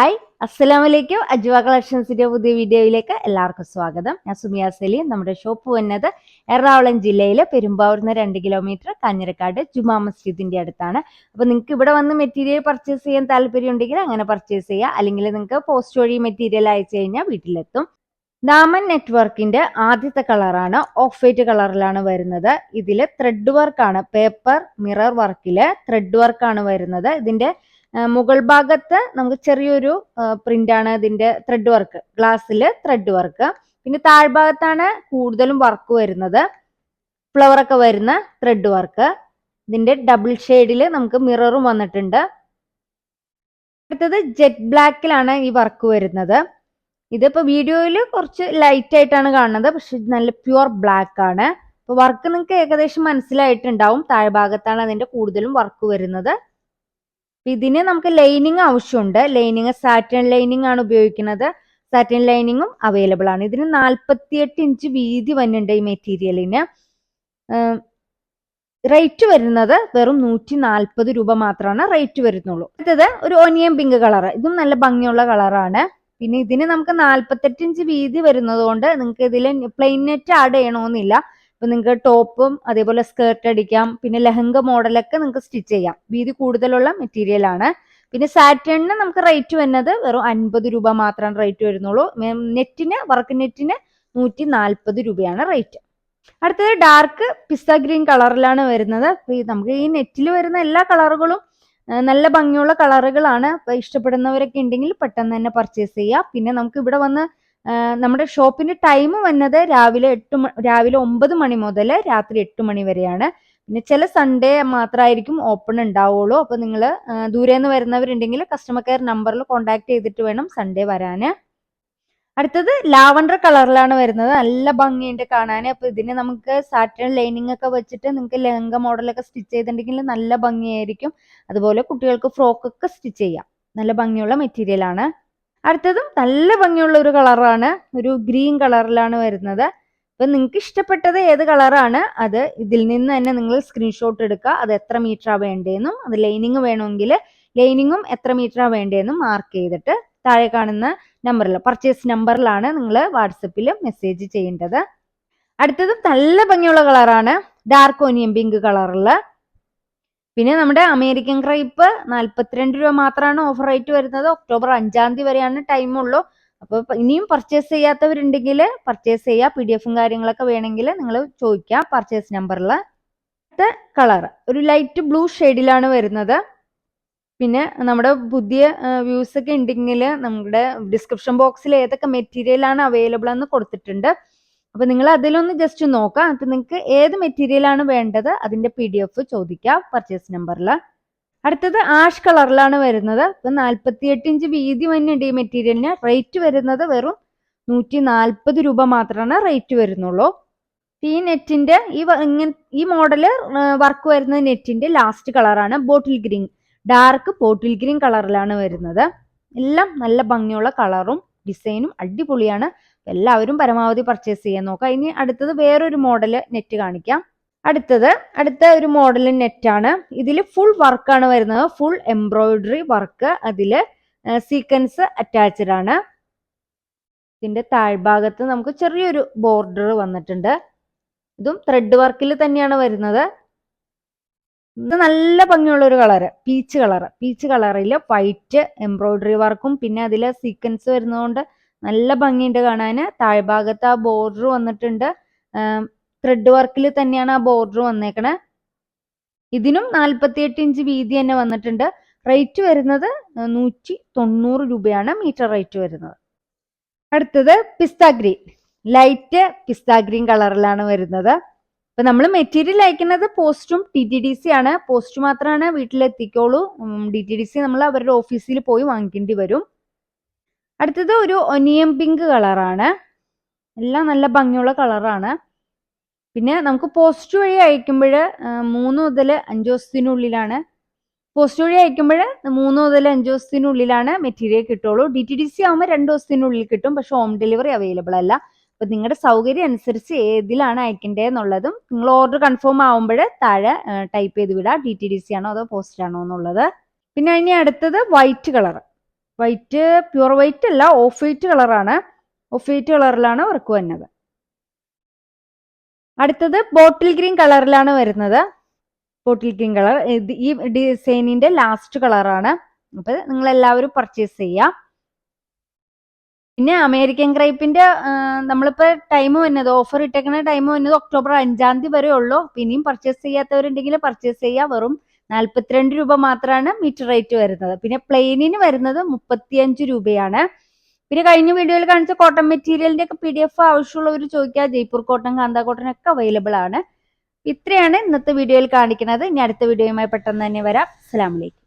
Hi അസ്സലാം വലൈക്കും അജ്വ കളക്ഷൻസിന്റെ പുതിയ വീഡിയോയിലേക്ക് എല്ലാവർക്കും സ്വാഗതം. ഞാൻ സുമിയ സലീം നമ്മുടെ ഷോപ്പ് വന്നത് എറണാകുളം ജില്ലയിലെ പെരുമ്പാവൂർന്ന് രണ്ട് കിലോമീറ്റർ കാഞ്ഞിരക്കാട് ജുമാ മസ്ജിദിന്റെ അടുത്താണ്. അപ്പോൾ നിങ്ങൾക്ക് ഇവിടെ വന്ന് മെറ്റീരിയൽ പർച്ചേസ് ചെയ്യാൻ താല്പര്യം ഉണ്ടെങ്കിൽ അങ്ങനെ പർച്ചേസ് ചെയ്യാം. അല്ലെങ്കിൽ നിങ്ങൾക്ക് പോസ്റ്റ് വഴി മെറ്റീരിയൽ അയച്ചു കഴിഞ്ഞാൽ വീട്ടിലെത്തും. ദാമൻ നെറ്റ്വർക്കിന്റെ ആദ്യത്തെ കളറാണ് ഓഫ് വൈറ്റ് കളറിലാണ് വരുന്നത്. ഇതിൽ ത്രെഡ് വർക്കാണ് പേപ്പർ മിറർ വർക്കിൽ ത്രെഡ് വർക്കാണ് വരുന്നത്. ഇതിന്റെ മുകൾ ഭാഗത്ത് നമുക്ക് ചെറിയൊരു പ്രിന്റ് ആണ് ഇതിന്റെ ത്രെഡ് വർക്ക് ഗ്ലാസ്സിൽ ത്രെഡ് വർക്ക് പിന്നെ താഴ്ഭാഗത്താണ് കൂടുതലും വർക്ക് വരുന്നത്. ഫ്ലവർ ഒക്കെ വരുന്ന ത്രെഡ് വർക്ക് ഇതിന്റെ ഡബിൾ ഷെയ്ഡിൽ നമുക്ക് മിററും വന്നിട്ടുണ്ട്. അടുത്തത് ജെറ്റ് ബ്ലാക്കിലാണ് ഈ വർക്ക് വരുന്നത്. ഇതിപ്പോ വീഡിയോയിൽ കുറച്ച് ലൈറ്റ് ആയിട്ടാണ് കാണുന്നത്. പക്ഷെ നല്ല പ്യുവർ ബ്ലാക്ക് ആണ്. അപ്പൊ വർക്ക് നിങ്ങൾക്ക് ഏകദേശം മനസ്സിലായിട്ടുണ്ടാവും. താഴ്ഭാഗത്താണ് അതിന്റെ കൂടുതലും വർക്ക് വരുന്നത്. ഇതിന് നമുക്ക് ലൈനിങ് ആവശ്യമുണ്ട്. ലൈനിങ് സാറ്റൻ ലൈനിങ് ആണ് ഉപയോഗിക്കുന്നത്. സാറ്റൻ ലൈനിങ്ങും അവൈലബിൾ ആണ്. ഇതിന് നാൽപ്പത്തിയെട്ട് ഇഞ്ച് വീതി വന്നിട്ടുണ്ട് ഈ മെറ്റീരിയലിന് റേറ്റ് വരുന്നത് വെറും നൂറ്റി നാൽപ്പത് രൂപ മാത്രമാണ് റേറ്റ് വരുന്നുള്ളൂ. അടുത്തത് ഒരു ഒനിയൻ പിങ്ക് കളർ ഇതും നല്ല ഭംഗിയുള്ള കളറാണ് പിന്നെ ഇതിന് നമുക്ക് നാൽപ്പത്തെട്ട് ഇഞ്ച് വീതി വരുന്നത് കൊണ്ട് നിങ്ങൾക്ക് ഇതിൽ പ്ലെയിൻ നെറ്റ് ആഡ് ചെയ്യണമെന്നില്ല. ഇപ്പൊ നിങ്ങൾക്ക് ടോപ്പും അതേപോലെ സ്കേർട്ട് അടിക്കാം. പിന്നെ ലെഹങ്ക മോഡലൊക്കെ നിങ്ങൾക്ക് സ്റ്റിച്ച് ചെയ്യാം. വീതി കൂടുതലുള്ള മെറ്റീരിയൽ ആണ്. പിന്നെ സാറ്റേണിന് നമുക്ക് റേറ്റ് വരുന്നത് വെറും അൻപത് രൂപ മാത്രമാണ് റേറ്റ് വരുന്നുള്ളൂ. നെറ്റിന് വർക്ക് നെറ്റിന് നൂറ്റി നാൽപ്പത് രൂപയാണ് റേറ്റ് അടുത്തത് ഡാർക്ക് പിസ്ത ഗ്രീൻ കളറിലാണ് വരുന്നത്. നമുക്ക് ഈ നെറ്റിൽ വരുന്ന എല്ലാ കളറുകളും നല്ല ഭംഗിയുള്ള കളറുകളാണ് ഇഷ്ടപ്പെടുന്നവരൊക്കെ ഉണ്ടെങ്കിൽ പെട്ടെന്ന് തന്നെ പർച്ചേസ് ചെയ്യാം പിന്നെ നമുക്ക് ഇവിടെ വന്ന് നമ്മുടെ ഷോപ്പിന്റെ ടൈം വന്നത് രാവിലെ എട്ട് രാവിലെ ഒമ്പത് മണി മുതൽ രാത്രി എട്ട് മണി വരെയാണ്. പിന്നെ ചില സൺഡേ മാത്രമായിരിക്കും ഓപ്പൺ ഉണ്ടാവുള്ളൂ. അപ്പൊ നിങ്ങൾ ദൂരെ നിന്ന് വരുന്നവരുണ്ടെങ്കിൽ കസ്റ്റമർ കെയർ നമ്പറിൽ കോൺടാക്ട് ചെയ്തിട്ട് വേണം സൺഡേ വരാൻ അടുത്തത് ലാവണ്ടർ കളറിലാണ് വരുന്നത്. നല്ല ഭംഗിയുണ്ട് കാണാൻ അപ്പൊ ഇതിന് നമുക്ക് സാറ്റൻ ലൈനിങ് ഒക്കെ വെച്ചിട്ട് നിങ്ങൾക്ക് ലെഹങ്ക മോഡലൊക്കെ സ്റ്റിച്ച് ചെയ്തിട്ടുണ്ടെങ്കിൽ നല്ല ഭംഗിയായിരിക്കും. അതുപോലെ കുട്ടികൾക്ക് ഫ്രോക്കൊക്കെ സ്റ്റിച്ച് ചെയ്യാം. നല്ല ഭംഗിയുള്ള മെറ്റീരിയൽ ആണ്. അടുത്തതും നല്ല ഭംഗിയുള്ള ഒരു കളറാണ്. ഒരു ഗ്രീൻ കളറിലാണ് വരുന്നത്. അപ്പൊ നിങ്ങൾക്ക് ഇഷ്ടപ്പെട്ടത് ഏത് കളറാണ്? അത് ഇതിൽ നിന്ന് തന്നെ നിങ്ങൾ സ്ക്രീൻഷോട്ട് എടുക്കുക. അത് എത്ര മീറ്ററാണ് വേണ്ടതെന്നും അത് ലൈനിങ് വേണമെങ്കിൽ ലൈനിങ്ങും എത്ര മീറ്ററാണ് വേണ്ടതെന്നും മാർക്ക് ചെയ്തിട്ട് താഴെ കാണുന്ന നമ്പറിൽ പർച്ചേസ് നമ്പറിലാണ് നിങ്ങൾ വാട്സപ്പിൽ മെസ്സേജ് ചെയ്യേണ്ടത്. അടുത്തതും നല്ല ഭംഗിയുള്ള കളറാണ്. ഡാർക്ക് ഓനിയം പിങ്ക് കളറിൽ പിന്നെ നമ്മുടെ അമേരിക്കൻ ക്രൈപ്പ് നാൽപ്പത്തിരണ്ട് രൂപ മാത്രമാണ് ഓഫർ റേറ്റ് വരുന്നത്. ഒക്ടോബർ അഞ്ചാം തീയതി വരെയാണ് ടൈം ഉള്ളൂ. അപ്പോൾ ഇനിയും പർച്ചേസ് ചെയ്യാത്തവരുണ്ടെങ്കിൽ പർച്ചേസ് ചെയ്യുക പി ഡി എഫും കാര്യങ്ങളൊക്കെ വേണമെങ്കിൽ നിങ്ങൾ ചോദിക്കുക പർച്ചേസ് നമ്പറിൽ കളർ ഒരു ലൈറ്റ് ബ്ലൂ ഷെയ്ഡിലാണ് വരുന്നത്. പിന്നെ നമ്മുടെ പുതിയ വ്യൂസ് ഒക്കെ ഉണ്ടെങ്കിൽ നമ്മുടെ ഡിസ്ക്രിപ്ഷൻ ബോക്സിൽ ഏതൊക്കെ മെറ്റീരിയൽ ആണ് അവൈലബിൾ എന്ന് കൊടുത്തിട്ടുണ്ട്. അപ്പൊ നിങ്ങൾ അതിലൊന്ന് ജസ്റ്റ് നോക്കാം. അപ്പൊ നിങ്ങൾക്ക് ഏത് മെറ്റീരിയൽ ആണ് വേണ്ടത്? അതിന്റെ പി ഡി എഫ് ചോദിക്കാം പർച്ചേസ് നമ്പറിൽ അടുത്തത് ആഷ് കളറിലാണ് വരുന്നത്. ഇപ്പൊ നാൽപ്പത്തിയെട്ട് ഇഞ്ച് വീതി വന്നിട്ട് ഈ മെറ്റീരിയലിന് റേറ്റ് വരുന്നത് വെറും നൂറ്റി നാൽപ്പത് രൂപ മാത്രമാണ് റേറ്റ് വരുന്നുള്ളൂ. ഈ നെറ്റിന്റെ ഈ ഇങ്ങനെ ഈ മോഡൽ വർക്ക് വരുന്ന നെറ്റിന്റെ ലാസ്റ്റ് കളറാണ് bottle green dark bottle green കളറിലാണ് വരുന്നത്. എല്ലാം നല്ല ഭംഗിയുള്ള കളറും ഡിസൈനും അടിപൊളിയാണ്. എല്ലാവരും പരമാവധി പർച്ചേസ് ചെയ്യാൻ നോക്കാം ഇനി അടുത്തത് വേറൊരു മോഡൽ നെറ്റ് കാണിക്കാം. അടുത്തത് അടുത്ത ഒരു മോഡൽ നെറ്റാണ് ഇതിൽ ഫുൾ വർക്കാണ് വരുന്നത്. ഫുൾ എംബ്രോയിഡറി വർക്ക് അതിൽ സീക്വൻസ് അറ്റാച്ച്ഡ് ആണ്. ഇതിന്റെ താഴ്ഭാഗത്ത് നമുക്ക് ചെറിയൊരു ബോർഡർ വന്നിട്ടുണ്ട്. ഇതും ത്രെഡ് വർക്കിൽ തന്നെയാണ് വരുന്നത്. ഇത് നല്ല ഭംഗിയുള്ള ഒരു കളറ് പീച്ച് കളർ പീച്ച് കളറിൽ വൈറ്റ് എംബ്രോയിഡറി വർക്കും പിന്നെ അതിൽ സീക്വൻസ് വരുന്നതുകൊണ്ട് നല്ല ഭംഗിയുണ്ട് കാണാൻ. താഴ്ഭാഗത്ത് ആ ബോർഡർ വന്നിട്ടുണ്ട്. ത്രെഡ് വർക്കിൽ തന്നെയാണ് ആ ബോർഡർ വന്നേക്കണേ. ഇതിനും നാൽപ്പത്തിയെട്ട് ഇഞ്ച് വീതി തന്നെ വന്നിട്ടുണ്ട്. റേറ്റ് വരുന്നത് നൂറ്റി തൊണ്ണൂറ് രൂപയാണ് മീറ്റർ റേറ്റ് വരുന്നത്. അടുത്തത് pista green. Light pista green കളറിലാണ് വരുന്നത്. അപ്പൊ നമ്മൾ മെറ്റീരിയൽ അയക്കുന്നത് പോസ്റ്റും ടി ടി ഡി സി ആണ്. പോസ്റ്റ് മാത്രമാണ് വീട്ടിലെത്തിക്കോളൂ. ഡി ടി ഡി സി നമ്മൾ അവരുടെ ഓഫീസിൽ പോയി വാങ്ങിക്കേണ്ടി വരും. അടുത്തത് ഒരു ഒനിയൻ പിങ്ക് കളറാണ്. എല്ലാം നല്ല ഭംഗിയുള്ള കളറാണ്. പിന്നെ നമുക്ക് പോസ്റ്റ് വഴി അയക്കുമ്പോൾ മൂന്ന് മുതൽ അഞ്ച് ദിവസത്തിനുള്ളിലാണ്. പോസ്റ്റ് വഴി അയക്കുമ്പോൾ മൂന്ന് മുതൽ അഞ്ച് ദിവസത്തിനുള്ളിലാണ് മെറ്റീരിയൽ കിട്ടുള്ളൂ ഡി ടി ഡി സി ആകുമ്പോൾ രണ്ട് ദിവസത്തിനുള്ളിൽ കിട്ടും. പക്ഷെ ഹോം ഡെലിവറി അവൈലബിൾ അല്ല. അപ്പൊ നിങ്ങളുടെ സൗകര്യം അനുസരിച്ച് ഏതിലാണ് അയക്കേണ്ടതെന്നുള്ളതും നിങ്ങൾ ഓർഡർ കൺഫേം ആവുമ്പോൾ താഴെ ടൈപ്പ് ചെയ്ത് വിടുക ഡി ടി ഡി സി ആണോ അതോ പോസ്റ്റ് ആണോ എന്നുള്ളത്. പിന്നെ ഇനി അടുത്തത് white colour white pure white അല്ല ഓഫ് വൈറ്റ് കളറാണ് ഓഫ് വൈറ്റ് കളറിലാണ് വർക്ക് വരുന്നത്. അടുത്തത് ബോട്ടിൽ ഗ്രീൻ കളറിലാണ് വരുന്നത്. ബോട്ടിൽ ഗ്രീൻ കളർ ഈ ഡിസൈനിന്റെ ലാസ്റ്റ് കളറാണ് അപ്പൊ നിങ്ങൾ എല്ലാവരും പർച്ചേസ് ചെയ്യാം. പിന്നെ അമേരിക്കൻ ക്രൈപ്പിന്റെ നമ്മളിപ്പോ ടൈം വന്നത് ഓഫർ ഇട്ടേക്കുന്ന ടൈം വന്നത് ഒക്ടോബർ അഞ്ചാം തീയതി വരെ ഉള്ളൂ. പിന്നെയും പർച്ചേസ് ചെയ്യാത്തവരുണ്ടെങ്കിൽ പർച്ചേസ് ചെയ്യാം. വെറും നാൽപ്പത്തിരണ്ട് രൂപ മാത്രമാണ് മീറ്റർ റേറ്റ് വരുന്നത്. പിന്നെ പ്ലെയിനിന് വരുന്നത് മുപ്പത്തിയഞ്ച് രൂപയാണ്. പിന്നെ കഴിഞ്ഞ വീഡിയോയിൽ കാണിച്ച കോട്ടൺ മെറ്റീരിയലിന്റെ ഒക്കെ പി ഡി എഫ് ആവശ്യമുള്ളവർ ചോദിക്കുക ജയ്പൂർ കോട്ടൺ കാന്ത കോട്ടൺ ഒക്കെ അവൈലബിൾ ആണ്. ഇത്രയാണ് ഇന്നത്തെ വീഡിയോയിൽ കാണിക്കുന്നത്. ഇനി അടുത്ത വീഡിയോയുമായി പെട്ടെന്ന് തന്നെ വരാം. അസ്സലാമലൈക്കും